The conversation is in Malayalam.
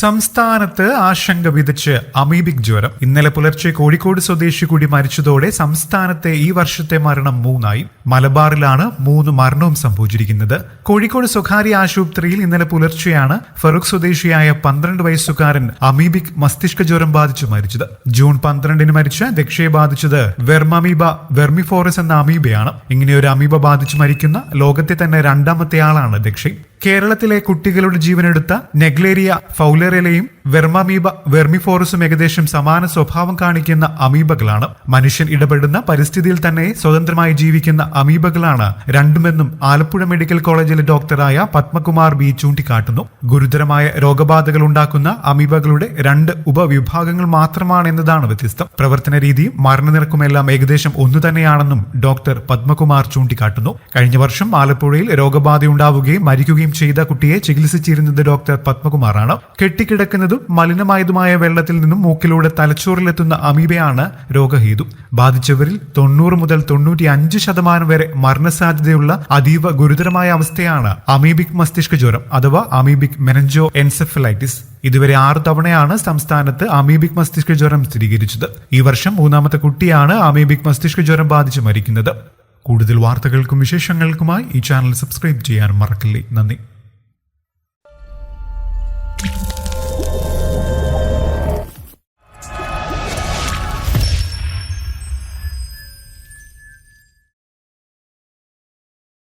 സംസ്ഥാനത്ത് ആശങ്ക വിതച്ച് അമീബിക് ജ്വരം. ഇന്നലെ പുലർച്ചെ കോഴിക്കോട് സ്വദേശി കൂടി മരിച്ചതോടെ സംസ്ഥാനത്തെ ഈ വർഷത്തെ മരണം മൂന്നായി. മലബാറിലാണ് മൂന്ന് മരണവും സംഭവിച്ചിരിക്കുന്നത്. കോഴിക്കോട് സ്വകാര്യ ആശുപത്രിയിൽ ഇന്നലെ പുലർച്ചെയാണ് ഫറൂഖ് സ്വദേശിയായ പന്ത്രണ്ട് വയസ്സുകാരൻ അമീബിക് മസ്തിഷ്ക ജ്വരം ബാധിച്ചു മരിച്ചത്. ജൂൺ പന്ത്രണ്ടിന് മരിച്ച ദക്ഷയെ ബാധിച്ചത് വെർമമീബ വെർമിഫോറസ് എന്ന അമീബയാണ്. ഇങ്ങനെ ഒരു അമീബ ബാധിച്ചു മരിക്കുന്ന ലോകത്തെ തന്നെ രണ്ടാമത്തെ ആളാണ് ദക്ഷ. കേരളത്തിലെ കുട്ടികളുടെ ജീവനെടുത്ത നെഗ്ലേരിയ ഫൗലറിലെയും വെർമമീബ വെർമിഫോറസും ഏകദേശം സമാന സ്വഭാവം കാണിക്കുന്ന അമീബകളാണ്. മനുഷ്യൻ ഇടപെടുന്ന പരിസ്ഥിതിയിൽ തന്നെ സ്വതന്ത്രമായി ജീവിക്കുന്ന അമീബകളാണ് രണ്ടുമെന്നും ആലപ്പുഴ മെഡിക്കൽ കോളേജിലെ ഡോക്ടറായ പത്മകുമാർ ബി ചൂണ്ടിക്കാട്ടുന്നു. ഗുരുതരമായ രോഗബാധകൾ ഉണ്ടാക്കുന്ന അമീബകളുടെ രണ്ട് ഉപവിഭാഗങ്ങൾ മാത്രമാണ് എന്നതാണ് വ്യത്യസ്തം. പ്രവർത്തന രീതിയും മരണനിരക്കുമെല്ലാം ഏകദേശം ഒന്നു തന്നെയാണെന്നും ഡോക്ടർ പത്മകുമാർ ചൂണ്ടിക്കാട്ടുന്നു. കഴിഞ്ഞ വർഷം ആലപ്പുഴയിൽ രോഗബാധയുണ്ടാവുകയും മരിക്കുകയും ചെയ്ത കുട്ടിയെ ചികിത്സിച്ചിരുന്നത് ഡോക്ടർ പത്മകുമാറാണ്. കെട്ടിക്കിടക്കുന്നതും മലിനമായതുമായ വെള്ളത്തിൽ നിന്നും മൂക്കിലൂടെ തലച്ചോറിലെത്തുന്ന അമീബയാണ് രോഗഹേതു. ബാധിച്ചവരിൽ തൊണ്ണൂറ് മുതൽ തൊണ്ണൂറ്റി അഞ്ച് ശതമാനം വരെ മരണസാധ്യതയുള്ള അതീവ ഗുരുതരമായ അവസ്ഥയാണ് അമീബിക് മസ്തിഷ്ക ജ്വരം അഥവാ അമീബിക് മെനഞ്ചോ എൻസെഫലൈറ്റിസ് ഇതുവരെ ആറ് തവണയാണ് സംസ്ഥാനത്ത് അമീബിക് മസ്തിഷ്ക ജ്വരം സ്ഥിരീകരിച്ചത്. ഈ വർഷം മൂന്നാമത്തെ കുട്ടിയാണ് അമീബിക് മസ്തിഷ്ക ജ്വരം ബാധിച്ച് മരിക്കുന്നത്. കൂടുതൽ വാർത്തകൾക്കും വിശേഷങ്ങൾക്കുമായി ഈ ചാനൽ സബ്സ്ക്രൈബ് ചെയ്യാൻ മറക്കല്ലേ. നന്ദി.